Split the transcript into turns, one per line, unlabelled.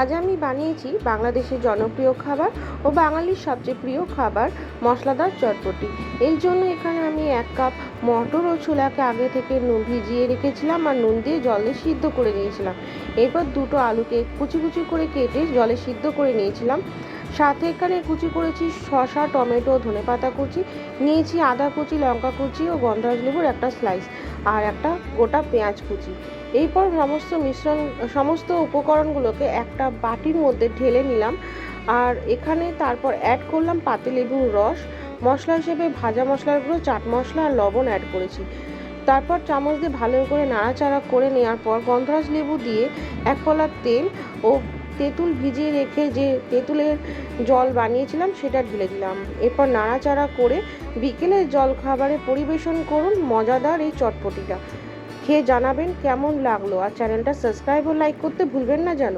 আজ আমি বানিয়েছি বাংলাদেশের জনপ্রিয় খাবার ও বাঙালির সবচেয়ে প্রিয় খাবার মশলাদার চটপটি। এই জন্য এখানে আমি এক কাপ মটর ও ছোলাকে আগে থেকে নুন ভিজিয়ে রেখেছিলাম আর নুন দিয়ে জলে সিদ্ধ করে নিয়েছিলাম। এরপর দুটো আলুকে কুচি কুচি করে কেটে জলে সিদ্ধ করে নিয়েছিলাম। সাথে এখানে কুচি করেছি, শসা, টমেটো, ধনেপাতা কুচি, নিয়েছি আদা কুচি, লঙ্কা কুচি ও গন্ধরাজ লেবুর একটা স্লাইস আর একটা গোটা পেঁয়াজ কুচি। এরপর সমস্ত মিশ্রণ, সমস্ত উপকরণগুলোকে একটা বাটির মধ্যে ঢেলে নিলাম আর এখানে তারপর অ্যাড করলাম পাতিলেবুর রস, মশলা হিসেবে ভাজা মশলার গুঁড়ো, চাট মশলা আর লবণ অ্যাড করেছি। তারপর চামচ দিয়ে ভালো করে নাড়াচাড়া করে নেওয়ার পর গন্ধরাজ লেবু দিয়ে এক কলার তেল ও তেঁতুল ভিজিয়ে রেখে যে তেঁতুলের জল বানিয়েছিলাম, সেটা ঢেলে দিলাম। এরপর নাড়াচাড়া করে বিকেলে জল খাবারে পরিবেশন করুন মজাদার এই চটপটিটা। খেয়ে জানাবেন কেমন লাগল। আর চ্যানেলটা সাবস্ক্রাইব ও লাইক করতে ভুলবেন না যেন।